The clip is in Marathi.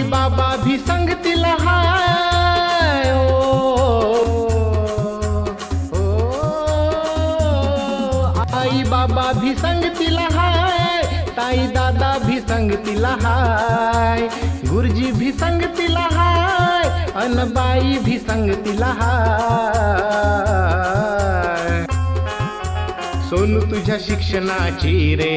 हरी बाबा भी संग ओ आई बाबा भी संग तिलहाय ताई दादा भी संग तिलहाय गुरुजी भी संग तिलहाय अनबाई भी संग तिलहाय सोनू, तुझ्या शिक्षणाची रे